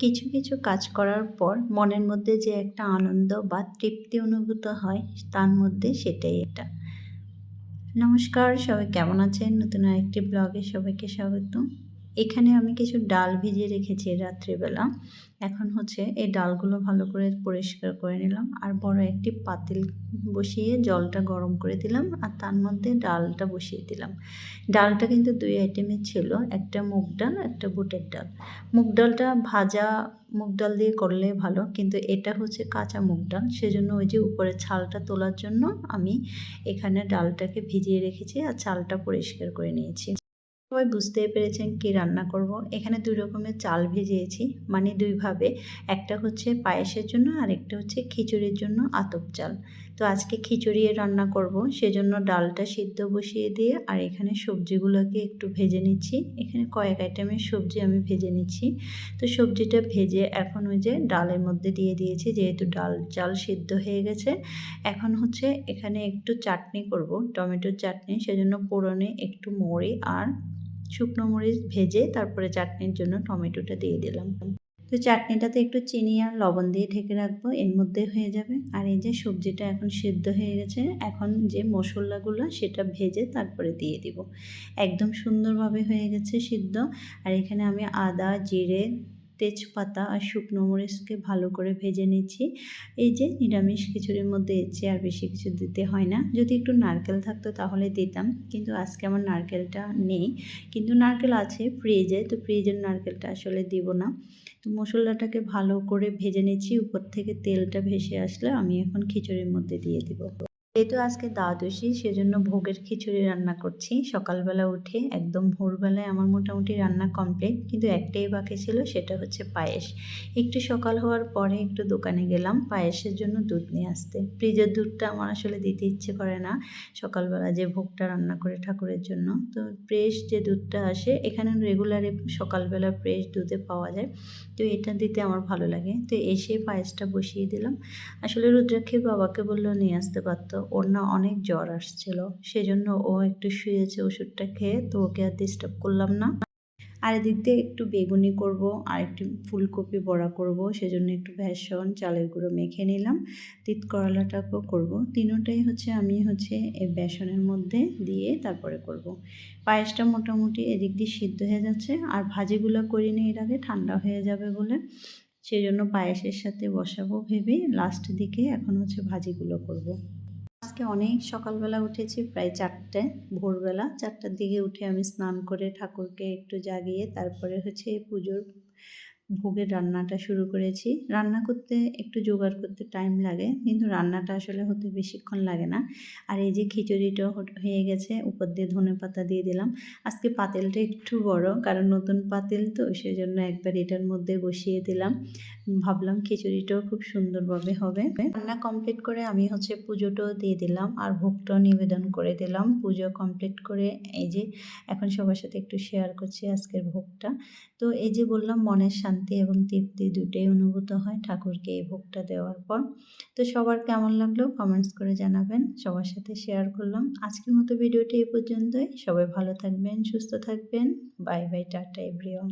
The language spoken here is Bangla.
কিছু কিছু কাজ করার পর মনের মধ্যে যে একটা আনন্দ বা তৃপ্তি অনুভূত হয়, তার মধ্যে সেটাই এটা নমস্কার, সবাই কেমন আছেন? নতুন আরেকটি ব্লগে সবাইকে স্বাগত এখানে আমি কিছু ডাল ভিজিয়ে রেখেছি রাত্রিবেলা। এখন হচ্ছে এই ডালগুলো ভালো করে পরিষ্কার করে নিলাম। আর বড় একটি পাতিল বসিয়ে জলটা গরম করে দিলাম আর তার মধ্যে ডালটা বসিয়ে দিলাম। ডালটা কিন্তু দুই আইটেমের ছিল, একটা মুগ ডাল, একটা বুটের ডাল। মুগ ডালটা ভাজা মুগ ডাল দিয়ে করলে ভালো, কিন্তু এটা হচ্ছে কাঁচা মুগ ডাল। সেজন্য ওই যে উপরে ছালটা তোলার জন্য আমি এখানে ডালটাকে ভিজিয়ে রেখেছি আর চালটা পরিষ্কার করে নিয়েছি। সবাই বুঝতেই পেরেছেন কি রান্না করব। এখানে দুই রকমের চাল ভিজিয়েছি মানে দুইভাবে একটা হচ্ছে পায়েসের জন্য, আর একটা হচ্ছে খিচুড়ির জন্য আতপ চাল। তো আজকে খিচুড়ি রান্না করব, সেজন্য ডালটা সিদ্ধ বসিয়ে দিয়ে, আর এখানে সবজিগুলোকে একটু ভেজে নিচ্ছি। এখানে কয়েক আইটেমের সবজি আমি ভেজে নিচ্ছি। তো সবজিটা ভেজে এখন ওই যে ডালের মধ্যে দিয়ে দিয়েছি, যেহেতু ডাল চাল সিদ্ধ হয়ে গেছে। এখন হচ্ছে এখানে একটু চাটনি করব, টমেটোর চাটনি, সেজন্য পোড়নে একটু মরি আর শুকনো মরিচ ভেজে তারপরে চাটনির জন্য টমেটোটা দিয়ে দিলাম। তো চাটনিটাতে একটু চিনি আর লবণ দিয়ে ঢেকে রাখব, এর মধ্যে হয়ে যাবে। আর এই যে সবজিটা এখন সিদ্ধ হয়ে গেছে, এখন যে মশলাগুলো সেটা ভেজে তারপরে দিয়ে দিব। একদম সুন্দরভাবে হয়ে গেছে সিদ্ধ। আর এখানে আমি আদা, জিরে তেজপাতা আর শুকনো মরিচকে ভালো করে ভেজে নিচ্ছি। এই যে নিরামিষ খিচুড়ির মধ্যে এসছে আর বেশি কিছু দিতে হয় না। যদি একটু নারকেল থাকতো তাহলে দিতাম, কিন্তু আজকে আমার নারকেলটা নেই। কিন্তু নারকেল আছে ফ্রিজে, তো ফ্রিজের নারকেলটা আসলে দিব না। তো মশলাটাকে ভালো করে ভেজে নিচ্ছি, উপর থেকে তেলটা ভেসে আসলে আমি এখন খিচুড়ির মধ্যে দিয়ে দিব। যেহেতু আজকে দ্বাদশী, সেজন্য ভোগের খিচুড়ি রান্না করছি। সকালবেলা উঠে একদম ভোরবেলায় আমার মোটামুটি রান্না কমপ্লিট কিন্তু একটাই বাকি ছিল, সেটা হচ্ছে পায়েস। একটু সকাল হওয়ার পরে একটু দোকানে গেলাম, পায়েসের জন্য দুধ নিয়ে আসতে। ফ্রিজের দুধটা আমার আসলে দিতে ইচ্ছে করে না, সকালবেলা যে ভোগটা রান্না করে ঠাকুরের জন্য। তো ফ্রেশ যে দুধটা আসে, এখানে রেগুলারে সকালবেলা ফ্রেশ দুধে পাওয়া যায়। তো এটা দিতে আমার ভালো লাগে। তো এসে পায়েসটা বসিয়ে দিলাম। আসলে রুদ্রাক্ষীর বাবাকে বলল, নিয়ে আসতে পারতো? ওর না অনেক জ্বর আসছিল, সেজন্য ও একটু শুয়েছে ওষুধটা খেয়ে, তো ওকে আর ডিস্টার্ব করলাম না আর এদিক দিয়ে একটু বেগুনি করব, আর একটু ফুলকপি বড়া করব, সেজন্য একটু বেসন চালের গুঁড়ো মেখে নিলাম, তিত করলাটাকেও করব তিনোটাই হচ্ছে আমি হচ্ছে এই বেসনের মধ্যে দিয়ে তারপরে করব। পায়েসটা মোটামুটি এদিক দিয়ে সিদ্ধ হয়ে যাচ্ছে, আর ভাজিগুলো করিনি এর আগে, ঠান্ডা হয়ে যাবে বলে সেই জন্য পায়েসের সাথে বসাবো ভেবে লাস্ট দিকে এখন হচ্ছে ভাজিগুলো করব। আজকে অনেক সকালবেলা উঠেছি, প্রায় চারটে, ভোরবেলা। চারটার দিকে উঠে আমি স্নান করে ঠাকুরকে একটু জাগিয়ে তারপরে হচ্ছে পুজোর ভোগের রান্নাটা শুরু করেছি। রান্না করতে একটু জোগাড় করতে টাইম লাগে, কিন্তু রান্নাটা আসলে হতে বেশিক্ষণ লাগে না। আর এই যে খিচুড়িটা হয়ে গেছে, উপর দিয়ে ধনে পাতা দিয়ে দিলাম। আজকে পাতিলটা একটু বড়, কারণ নতুন পাতিল তো সেই জন্য একবার এটার মধ্যে বসিয়ে দিলাম। ভাবলাম খিচুড়িটাও খুব সুন্দরভাবে হবে। রান্না কমপ্লিট করে আমি হচ্ছে পুজোটাও দিয়ে দিলাম, আর ভোগটাও নিবেদন করে দিলাম। পুজো কমপ্লিট করে এই যে, এখন সবার সাথে একটু শেয়ার করছি আজকের ভোগটা। তো এই যে বললাম, মনের শান্তি এবং তৃপ্তি দুটোই অনুভূত হয় ঠাকুরকে এই ভোগটা দেওয়ার পর। তো সবার কেমন লাগল কমেন্টস করে জানাবেন, সবার সাথে শেয়ার করলাম। আজকের মতো ভিডিওটি এই পর্যন্তই। সবাই ভালো থাকবেন, সুস্থ থাকবেন। Bye bye tata everyone